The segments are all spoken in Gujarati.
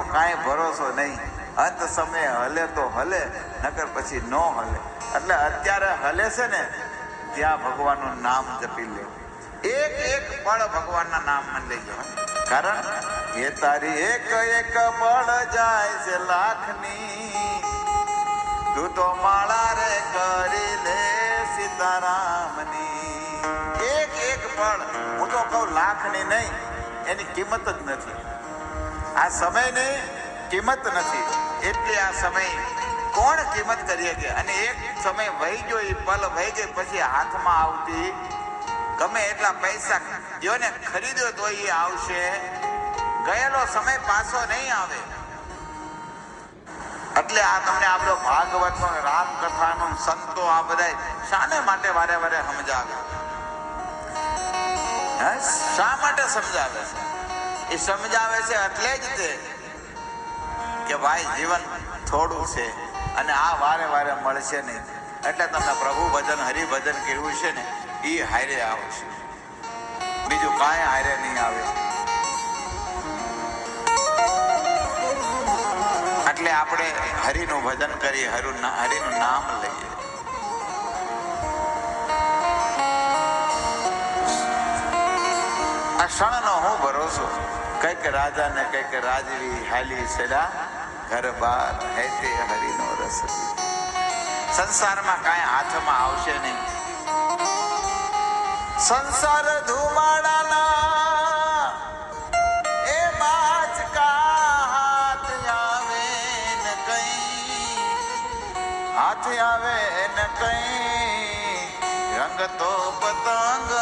કાંઈ ભરોસો નહીં. અંત સમયે હલે તો હલે, નકર પછી ન હલે. એટલે અત્યારે હલે છે ને, ત્યાં ભગવાનનું નામ જપી લે. એક એક પળ ભગવાનના નામમાં લઈ જાઓ. કારણ એ તારી એક એક પળ જાય છે લાખની. તું તો માળા રે કરી લે સીતારામની. એક એક પળ, હું તો કહું લાખની નહીં, એની કિંમત જ નથી. આ સમયને કિંમત નથી. એટલે આ સમય કોણ કિંમત કરી શકે? અને એક સમય વહી ગયો, એ પલ વહી ગઈ, પછી હાથમાં આવતી ગમે એટલા પૈસા જેને ખરીદ્યો તો એ આવશે. ગયેલો સમય પાછો નહીં આવે. એટલે આ તમને આપણો ભાગવતનો રામકથાનો સંતો આ બધા શાને માટે વારે વારે સમજાવે? શા માટે સમજાવે? છે એ સમજાવે છે એટલે જ તે કે ભાઈ, જીવન થોડું છે અને આ વારે વારે મળશે નહીં. એટલે તમે પ્રભુ ભજન હરિભજન કર્યું છે ને એ હારે આવશે. બીજું કાંઈ હારે નહીં આવે. એટલે આપણે હરિનું ભજન કરીએ હરુ હરિનું નામ લઈએ. આ ક્ષણનો હું ભરોસો? કંઈક રાજા ને કંઈક રાજવી હાલી છેડા, ઘર બાર હે તે હરિનો રસ. સંસારમાં કાંઈ હાથમાં આવશે નહીં. સંસાર ધુમાડાના એ બાચકા હાથ આવે ને કઈ. આવે ને કઈ. રંગ તો પતંગ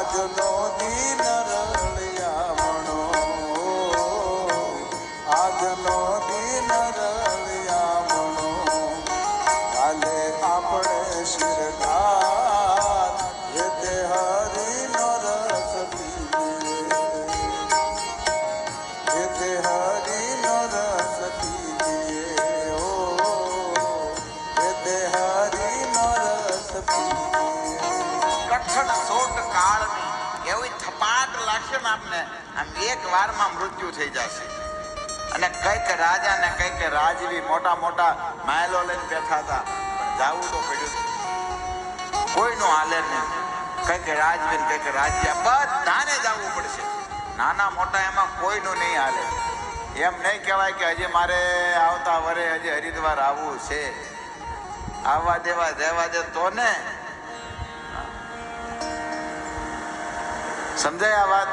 આજનો દિન રળિયામણો. આજનો દિન રળિયામણો. કાલે આપણે શિરધાર જે હરિનો રસ પીએ. જે હરિનો રસ પીએ. ઓ જે હરિનો રસ પીએ. કઠણ સોટ કાળની એવી થપાટ લાગશે ને આપને, આમ એક વારમાં મૃત્યુ થઈ જશે. અને કંઈક રાજા ને કંઈક રાજવી મોટા મોટા માયલો લઈને બેઠા હતા. પણ જાવું તો પડ્યું. કોઈનું હાલે નહીં કંઈક રાજવી કંઈક રાજ્યા, બધાને જવું પડશે. નાના મોટા એમાં કોઈનું નહીં હાલે. એમ નહીં કહેવાય કે હજી મારે આવતા વરે હજી હરિદ્વાર આવવું છે. આવવા દેવા દેવા દે તો ને સમજાય આ વાત?